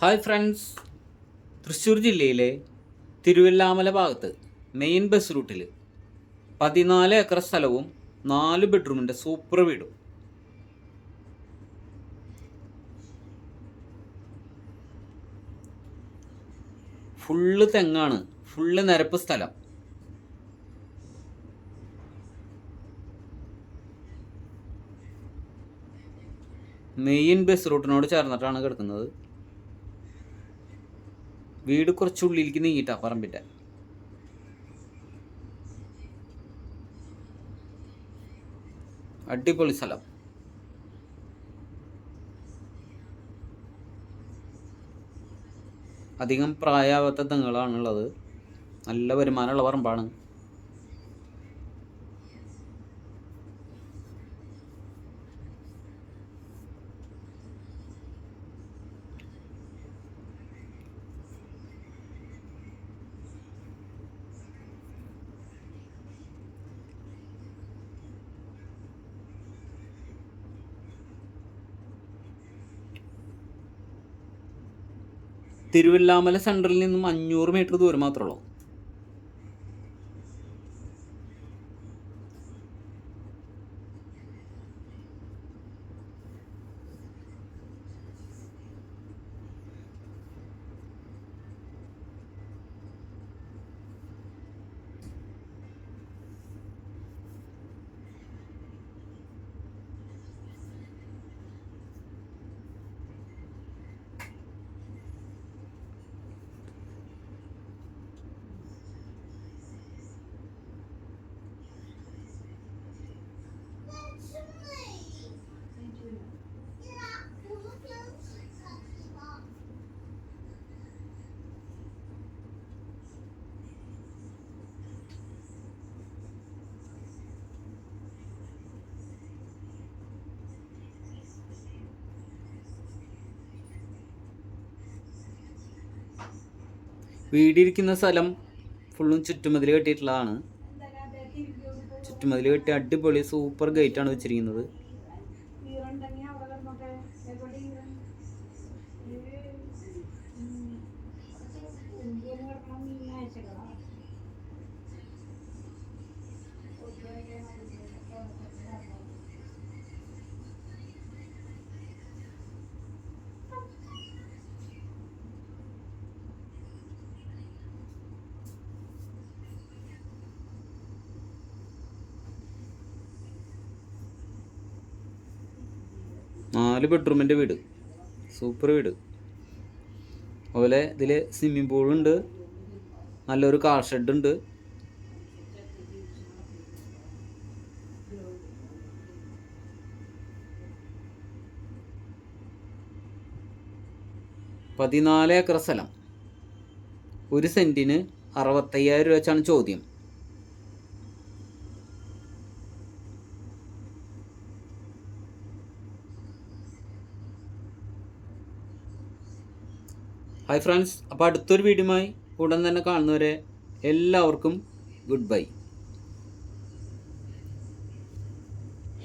Hi friends Thrissur ജില്ലയിലെ തിരുവല്ലാമല ഭാഗത്ത് main bus റൂട്ടിൽ പതിനാല് ഏക്കർ സ്ഥലവും നാല് ബെഡ്റൂമിന്റെ സൂപ്പർ വീടും. ഫുള്ള് തെങ്ങാണ്. ഫുള്ള് നിരപ്പ് സ്ഥലം. മെയിൻ ബസ് റൂട്ടിനോട് ചേർന്നിട്ടാണ് കിടക്കുന്നത്. വീട് കുറച്ചുള്ളിലേക്ക് നീങ്ങിട്ടാ പറമ്പിന്റെ അടിപൊളി സ്ഥലം. അധികം പ്രായാവാത്ത തെങ്ങുകളാണുള്ളത്. നല്ല വരുമാനമുള്ള പറമ്പാണ്. തിരുവല്ലാമല സെന്ററിൽ നിന്നും അഞ്ഞൂറ് മീറ്റർ ദൂരം മാത്രമേ ഉള്ളൂ. വീടിരിക്കുന്ന സ്ഥലം ഫുള്ളും ചുറ്റുമതിൽ കെട്ടിയിട്ടുള്ളതാണ്. ചുറ്റുമതിൽ കെട്ടി അടിപൊളി സൂപ്പർ ഗേറ്റ് ആണ് വെച്ചിരിക്കുന്നത്. നാല് ബെഡ്റൂമിന്റെ വീട്. സൂപ്പർ വീട്. അതുപോലെ ഇതിൽ സ്വിമ്മിംഗ് പൂളുണ്ട് നല്ലൊരു കാർ ഷെഡ് ഉണ്ട്. പതിനാല് ഏക്കർ സ്ഥലം. ഒരു സെന്റിന് അറുപത്തയ്യായിരം രൂപ വെച്ചാണ് ചോദ്യം. ഹായ് ഫ്രണ്ട്സ് അപ്പോൾ അടുത്തൊരു വീഡിയോയുമായി ഉടൻ തന്നെ കാണുന്നവരെ എല്ലാവർക്കും ഗുഡ് ബൈ